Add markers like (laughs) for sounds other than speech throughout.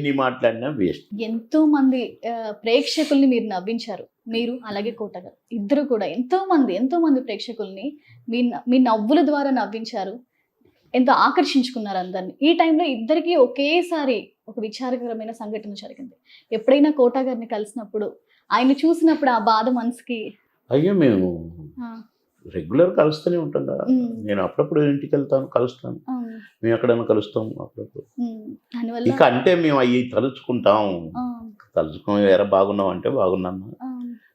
ఎన్ని మాట్లాడినా వేస్ట్. ఎంతో మంది ప్రేక్షకుల్ని మీరు నవ్వించారు. మీరు అలాగే కోట గారు ఇద్దరు కూడా. ఎంతో మంది ఎంతో మంది ప్రేక్షకుల్ని మీ మీ నవ్వుల ద్వారా నవ్వించారు. ఎంతో ఆకర్షించుకున్నారు అందరిని. ఈ టైంలో ఇద్దరికి ఒకేసారి ఒక విచారకరమైన సంఘటన జరిగింది. ఎప్పుడైనా కోట గారిని కలిసినప్పుడు ఆయన చూసినప్పుడు ఆ బాధ మనసుకి అయ్యో మేము రెగ్యులర్ కలుస్తూనే ఉంటాం కదా. నేను అప్పుడప్పుడు ఇంటికి వెళ్తాను కలుస్తాను. మేము ఎక్కడైనా కలుస్తాం అప్పుడప్పుడు. ఇక అంటే మేము అవి తలుచుకుంటాం. తలుచుకుని ఎరా బాగున్నాం అంటే బాగున్నాను.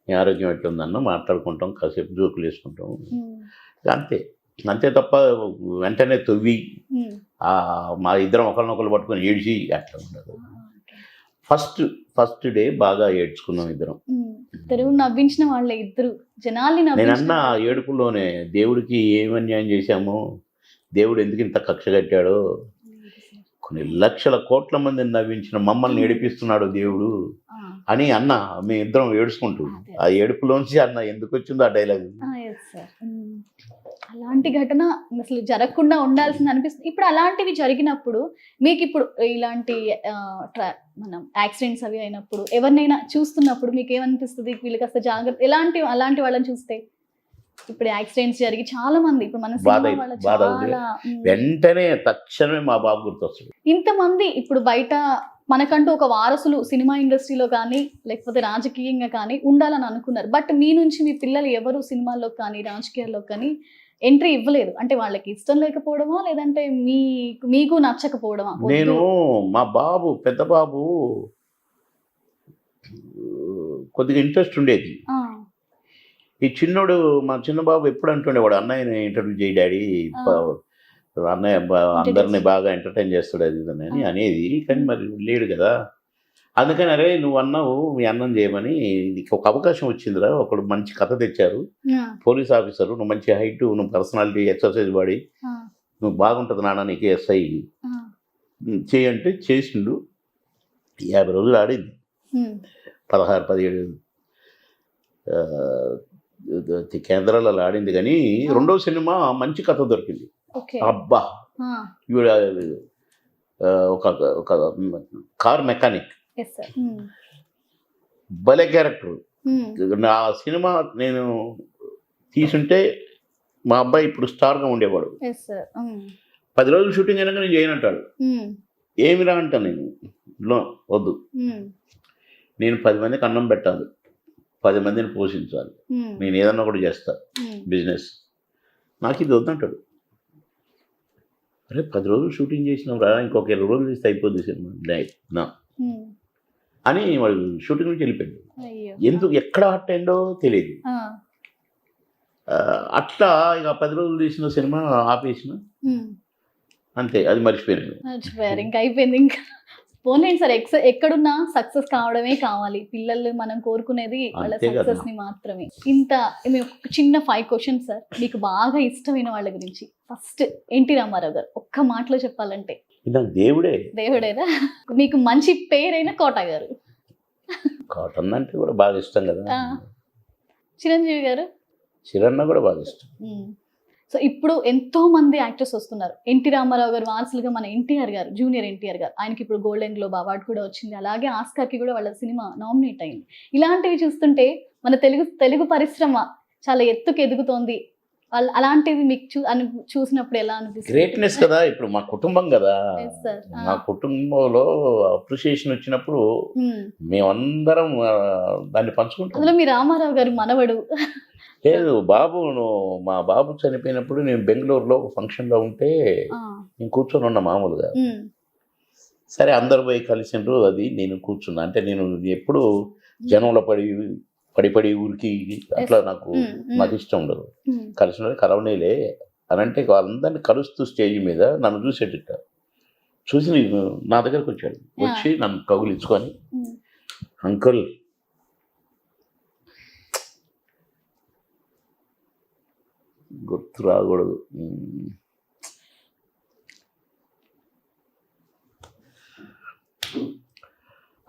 నీ ఆరోగ్యం ఎట్లుందన్న మాట్లాడుకుంటాం. కాసేపు జోకులు వేసుకుంటాం. అంతే. అంతే తప్ప వెంటనే తొవ్వి మా ఇద్దరం ఒకరినొకరు పట్టుకొని ఏడ్చి అట్లా ఉండదు. ఫస్ట్ ఫస్ట్ డే బాగా ఏడ్చుకున్నాం ఇద్దరం. ఇద్దరు నవ్వించిన వాళ్ళే ఇద్దరు. జనాల్ని నేను నవ్వించిన అన్న ఆ ఏడుపులోనే దేవుడికి ఏం అన్యాయం చేశామో దేవుడు ఎందుకు ఇంత కక్ష కట్టాడో కొన్ని లక్షల కోట్ల మందిని నవ్వించిన మమ్మల్ని ఏడిపిస్తున్నాడు దేవుడు అని అన్న మీ ఇద్దరం ఏడుచుకుంటూ. ఆ ఏడుపులోంచి అన్న ఎందుకు వచ్చిందో ఆ డైలాగ్. అలాంటి ఘటన అసలు జరగకుండా ఉండాల్సింది అనిపిస్తుంది. ఇప్పుడు అలాంటివి జరిగినప్పుడు మీకు ఇప్పుడు ఇలాంటి ట్రా- మనం యాక్సిడెంట్స్ అవి అయినప్పుడు ఎవరినైనా చూస్తున్నప్పుడు మీకు ఏమనిపిస్తుంది వీళ్ళకి కాస్త జాగ్రత్త ఎలాంటి అలాంటి వాళ్ళని చూస్తే ఇప్పుడు యాక్సిడెంట్స్ జరిగి చాలా మంది ఇప్పుడు మన బాధ బాధ అవుతుంది. వెంటనే తక్షణమే మా బాబు గుర్తొస్తాడు. ఇంతమంది ఇప్పుడు బయట మనకంటూ ఒక వారసులు సినిమా ఇండస్ట్రీలో కానీ లేకపోతే రాజకీయంగా కానీ ఉండాలని అనుకున్నారు. బట్ మీ నుంచి మీ పిల్లలు ఎవరు సినిమాల్లో కానీ రాజకీయాల్లో కానీ ఎంట్రీ ఇవ్వలేదు? అంటే వాళ్ళకి ఇష్టం లేకపోవడమా లేదంటే మీ మీకు నచ్చకపోవడమా. నేను మా బాబు పెద్ద బాబు కొద్దిగా ఇంట్రెస్ట్ ఉండేది. ఈ చిన్నోడు మా చిన్న బాబు ఎప్పుడు అంటుండేవాడు అన్నయ్యని ఇంటర్వ్యూ చేయి డాడీ అన్నయ్య అందరిని బాగా ఎంటర్టైన్ చేస్తాడు అది అని. అనేది కానీ మరి లేడు కదా. అందుకని అరే నువ్వు అన్నావు మీ అన్నం చేయమని నీకు ఒక అవకాశం వచ్చిందిరా ఒకడు మంచి కథ తెచ్చారు. పోలీస్ ఆఫీసరు నువ్వు మంచి హైట్ నువ్వు పర్సనాలిటీ ఎక్సర్సైజ్ బాడీ నువ్వు బాగుంటుంది నాన్న నీకు ఎస్ఐ చేయంటే చేసిండు. యాభై రోజులు ఆడింది. పదహారు పదిహేడు కేంద్రాలలో ఆడింది కానీ రెండో సినిమా మంచి కథ దొరికింది. అబ్బా! ఈవిడ ఒక ఒక కార్ మెకానిక్. ఉమ్, భలే క్యారెక్టర్. ఉమ్, నా సినిమా నేను తీసుంటే మా అబ్బాయి ఇప్పుడు స్టార్గా ఉండేవాడు. ఉమ్, పది రోజులు షూటింగ్ అయినాక నేను చేయనంటాడు ఏమిరా అంటాను నేను. వద్దు. నేను పది మందికి అన్నం పెట్టాలి. పది మందిని పోషించాలి. నేను ఏదన్నా ఒకటి చేస్తా. బిజినెస్. నాకు ఇది వద్దంటాడు. అరే పది రోజులు షూటింగ్ చేసినాం రా ఇంకొక ఇరవై రోజులు తీస్తే అయిపోద్ది సినిమా. డై- నా. అని వాడు షూటింగ్ నుంచి వెళ్ళిపోయాడు. ఎందుకు ఎక్కడ హట్ అయిందో తెలియదు అట్లా ఇక పది రోజులు తీసిన సినిమా ఆపేసిన. అంతే అది మర్చిపోయాను ఇంకా అయిపోయింది ఇంకా. పోలేండి సార్ ఎక్స్ ఎక్కడున్నా సక్సెస్ కావడమే కావాలి. పిల్లలు మనం కోరుకునేది వాళ్ళ. సక్సెస్ని మాత్రమే. ఇంత మేము ఒక చిన్న ఫైవ్ క్వశ్చన్స్ సార్ మీకు బాగా ఇష్టమైన వాళ్ళ గురించి. ఫస్ట్ ఎన్టీ రామారావు గారు ఒక్క మాటలో చెప్పాలంటే. దేవుడే. దేవుడేనా? మీకు మంచి పేరైన కోట గారు. కాటన్ అంటే కూడా బాగా ఇష్టం కదా. చిరంజీవి గారు? చిరన్న కూడా బాగా ఇష్టం. సో ఇప్పుడు ఎంతో మంది యాక్టర్స్ వస్తున్నారు. ఎన్టీ రామారావు గారు వారసులుగా మన ఎన్టీఆర్ గారు జూనియర్ ఎన్టీఆర్ గారు. ఆయనకి ఇప్పుడు గోల్డెన్ గ్లోబ్ అవార్డు కూడా వచ్చింది. అలాగే ఆస్కార్కి కూడా వాళ్ళ సినిమా నామినేట్ అయింది. ఇలాంటివి చూస్తుంటే మన తెలుగు తెలుగు పరిశ్రమ చాలా ఎత్తుకు ఎదుగుతోంది. అలాంటివి మీకు చూ అని చూసినప్పుడు ఎలా అనిపిస్తుంది? గ్రేట్నెస్ కదా ఇప్పుడు మా కుటుంబం కదా. మా కుటుంబంలో అప్రిషియేషన్ వచ్చినప్పుడు. మేమందరం దాన్ని పంచుకుంటాం. అందులో మీ రామారావు గారి మనవడు. లేదు బాబు మా బాబు చనిపోయినప్పుడు నేను బెంగళూరులో ఒక ఫంక్షన్లో ఉంటే నేను కూర్చొని ఉన్నా మామూలుగా. సరే అందరు పోయి కలిసిండ్రు అది నేను కూర్చున్నా. అంటే నేను ఎప్పుడు జనంలో పడి పడి పడి ఊరికి అట్లా నాకు. నాకు ఇష్టం ఉండదు. కలిసిన కలవనేలే. అని అంటే వాళ్ళందరినీ కలుస్తూ స్టేజ్ మీద నన్ను చూసేటట్ట. చూసి నా దగ్గరకు వచ్చాడు. వచ్చి నన్ను కగులించుకొని. అంకుల్ గుర్తు రాకూడదు.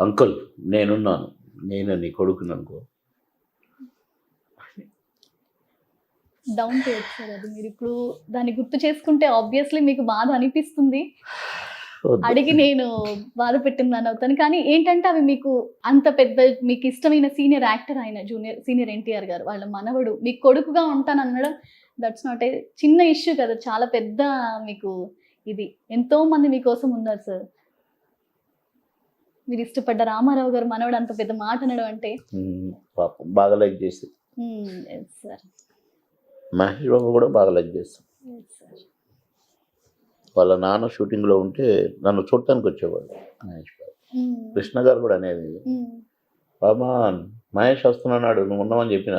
అంకుల్ నేనున్నాను. నేను నీ కొడుకుని అనుకో డౌన్ చేయొచ్చు అది మీరు ఇప్పుడు దాన్ని గుర్తు చేసుకుంటే ఆబ్వియస్లీ మీకు బాధ అనిపిస్తుంది. అడిగి నేను బాధ పెట్టిందని అవుతాను. కానీ ఏంటంటే అవి మీకు అంత పెద్ద మీకు ఇష్టమైన సీనియర్ యాక్టర్ ఆయన జూనియర్ సీనియర్ ఎన్టీఆర్ గారు వాళ్ళ మనవడు మీకు కొడుకుగా ఉంటాను అనడం దట్స్ నాట్ ఏ చిన్న ఇష్యూ కదా. చాలా పెద్ద మీకు ఇది. ఎంతో మంది మీకోసం ఉన్నారు సార్ మీరు ఇష్టపడ్డ రామారావు గారు మనవడు అంత పెద్ద మాట అనడం అంటే పాపం బాగా లైక్ చేసి సార్ మహేష్ బాబు కూడా బాగా లైక్ చేస్తాం సార్ వాళ్ళ నాన్న షూటింగ్లో ఉంటే నన్ను చూడటానికి వచ్చేవాడు మహేష్ బాబు కృష్ణ గారు కూడా అనేది బాబా మహేష్ వస్తున్నాడు నువ్వు ఉన్నావని చెప్పిన?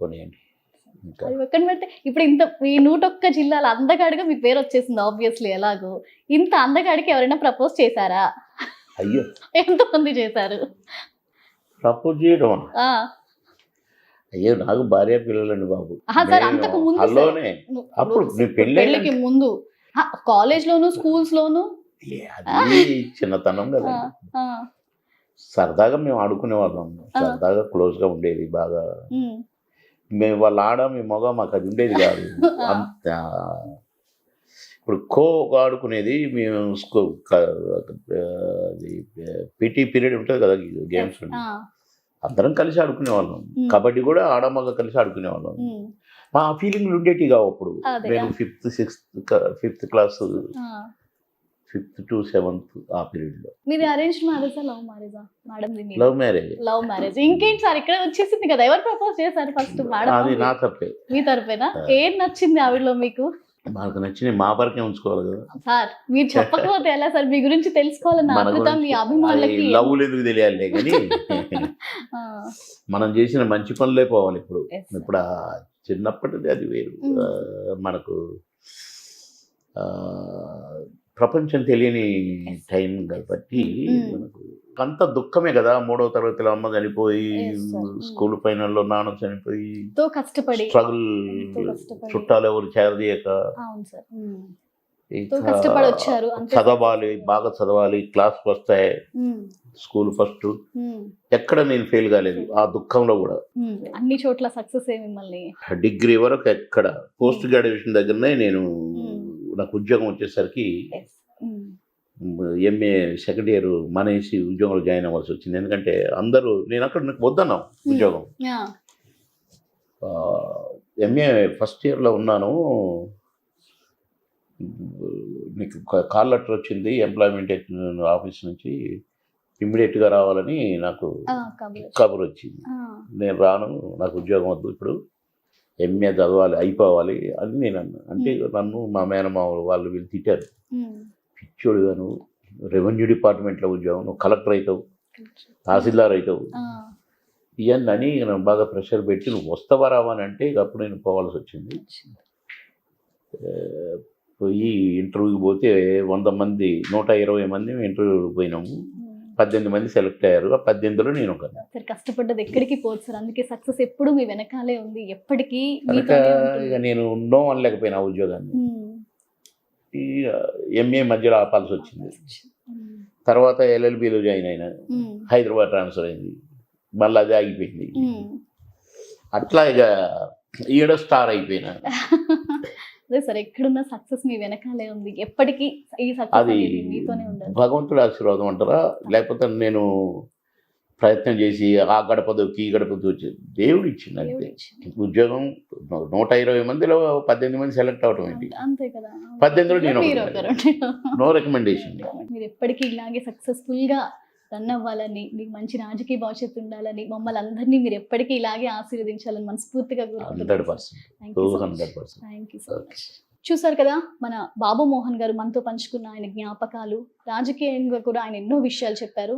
పోనీయండి. పక్కన పెడితే ఇప్పుడు ఇంత ఈ నూట ఒక్క జిల్లాల అందగాడిగా మీ పేరు వచ్చేసింది ఆబ్వియస్లీ ఎలాగో. ఇంత అందగాడికి ఎవరైనా ప్రపోజ్ చేశారా? అయ్యో. ఎంతమంది చేశారు? ప్రపోజ్ చేయడం అయ్యో నాకు భార్య పిల్లలండి బాబు. అంతకు ముందు హల్లోనే ను- అప్పుడు పెళ్ళికి ముందు. కాలేజ్ లోను స్కూల్స్ లోను అది చిన్నతనం కదా సరదాగా మేము ఆడుకునే వాళ్ళం. సరదాగా క్లోజ్గా ఉండేది బాగా. మేము వాళ్ళ ఆడ మీ మగ మాకు అది ఉండేది కాదు. (laughs) అంత ఇప్పుడు ఖో ఆడుకునేది మేము పీటీ పీరియడ్ ఉంటుంది కదా గేమ్స్ ఆ, అందరం కలిసి ఆడుకునే వాళ్ళం ఉమ్. కబడ్డీ కూడా ఆడమగ కలిసి ఆడుకునే వాళ్ళం ఉమ్, మా ఫీలింగ్లు ఉండేటి కావు అప్పుడు. నేను fifth sixth fifth class. Fifth to seventh ఆ పీరియడ్లో మీది అరేంజ్ మ్యారేజా లవ్ మ్యారేజా madam love marriage love marriage ఇంకేంటి సార్? ఇక్కడ వచ్చేసింది కదా. ఎవరు ప్రపోజ్ చేశారు ఫస్ట్ అది నా మేడం తప్పే. మీ తరపేనా. ఏం నచ్చింది ఆవిడలో మీకు? మనకు నచ్చిన మా వరకే ఉంచుకోవాలి కదా. సార్ మీరు చెప్పకపోతే ఎలా సార్? మీ గురించి ఆతృత మీ అభిమానులకి లవ్ ఎందుకు తెలియాలి కానీ (laughs) మనం చేసిన మంచి పనులే పోవాలి ఇప్పుడు. ఇప్పుడు చిన్నప్పటిది అది వేరు. Mm. ఆ, మనకు ప్రపంచం తెలియని. టైం కాబట్టి Mm. మనకు అంత దుఃఖమే కదా మూడో తరగతిలో అమ్మ చనిపోయి Yes, sir. Mm. స్కూల్ ఫైనల్లో నాన్న చనిపోయి కష్టపడి స్ట్రగుల్. చుట్టాలు ఎవరు చేరదీయక అంతే చదవాలి బాగా చదవాలి క్లాస్ వస్తాయి. Um, school first. ఎక్కడ నేను ఫెయిల్ కాలేదు ఆ దుఃఖంలో కూడా. అన్ని చోట్ల సక్సెస్ మిమ్మల్ని? డిగ్రీ వరకు ఎక్కడ? పోస్ట్ గ్రాడ్యుయేషన్ దగ్గరనే నేను Hmm. నాకు ఉద్యోగం వచ్చేసరికి ఎంఏ సెకండ్ ఇయర్ మానేసి ఉద్యోగంలో జాయిన్ అవ్వాల్సి వచ్చింది. ఎందుకంటే అందరూ నేను అక్కడ నాకు వద్దన్నాం ఉద్యోగం. ఎంఏ ఫస్ట్ ఇయర్లో ఉన్నాను. నీకు కాల్ లెటర్ వచ్చింది ఎంప్లాయ్మెంట్ ఆఫీస్ నుంచి ఇమ్మీడియట్గా రావాలని నాకు ఆ, కబుర్. వచ్చింది. ఆ, నేను రాను నాకు ఉద్యోగం వద్దు ఇప్పుడు. ఎంఏ చదవాలి అయిపోవాలి అని నేను అన్నా. అంటే నన్ను మా మేనమామ వాళ్ళు వీళ్ళు తిట్టారు. ఉమ్, పిచ్చోడు నువ్వు. రెవెన్యూ డిపార్ట్మెంట్లో ఉద్యోగం నువ్వు కలెక్టర్ అవుతావు తహసీల్దార్ అవుతావు ఇవన్నీ అని నన్ను బాగా ప్రెషర్ పెట్టి నువ్వు వస్తావా రావా అని అంటే ఇక అప్పుడు నేను పోవాల్సి వచ్చింది. పోయి ఇంటర్వ్యూకి పోతే వంద మంది నూట ఇరవై మంది ఇంటర్వ్యూకి పోయినాము. ఉమ్. పద్దెనిమిది మంది సెలెక్ట్ అయ్యారు. ఆ పద్దెనిమిదిలో నేను ఒక సార్ కష్టపడ్డది ఎక్కడికి పోదు సార్. అందుకే సక్సెస్ ఎప్పుడు మీ వెనకాలే ఉంది. ఎప్పటికీ. ఇక నేను నో అనలేకపోయినా ఉద్యోగాన్ని. ఈ ఎంఏ మధ్యలో ఆపాల్సి వచ్చింది. తర్వాత ఎల్ఎల్బిలో జాయిన్ అయినా. హైదరాబాద్ ట్రాన్స్ఫర్ అయింది. మళ్ళీ అది ఆగిపోయింది. అట్లా ఇక ఈడ స్టార్ అయిపోయినా. (laughs) అదే సార్ ఎక్కడున్న సక్సెస్ మీ వెనకాలే ఉంది. ఎప్పటికీ ఈ సక్సెస్ మీతోనే ఉండాలి. భగవంతుడి ఆశీర్వాదం అంటారా? లేకపోతే నేను ప్రయత్నం చేసి ఆ గడప దొక్కి ఈ గడప దొచ్చి దేవుడు ఇచ్చింది అంతే. ఉద్యోగం నూట ఇరవై మందిలో పద్దెనిమిది మంది సెలెక్ట్ అవటం ఏంటి? అంతే కదా. పద్దెనిమిదిలో నేను నో రికమెండేషన్ మీరు ఎప్పటికీ ఇలాగే సక్సెస్ఫుల్గా రన్ అవ్వాలని మీకు మంచి రాజకీయ భవిష్యత్తు ఉండాలని మమ్మల్ని అందరినీ మీరు ఎప్పటికీ ఇలాగే ఆశీర్వదించాలని మనస్ఫూర్తిగా టూ థ్యాంక్ యూ సో మచ్ చూసారు కదా మన బాబు మోహన్ గారు మనతో పంచుకున్న ఆయన జ్ఞాపకాలు రాజకీయంగా కూడా ఆయన ఎన్నో విషయాలు చెప్పారు.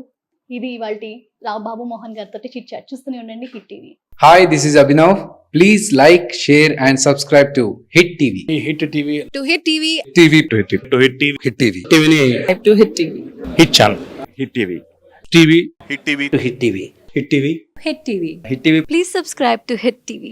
ఇది ఇవాళ బాబు మోహన్ గారితో చిట్ చాట్. చూస్తూనే ఉండండి hit TV. Hi, this is Abhinav. Please like, share, and subscribe to Hit TV. Hit TV to hit TV TV to hit to hit TV. టీవీని to hit TV hit channel hit TV TV hit TV hit TV hit TV hit TV hit TV please subscribe to hit TV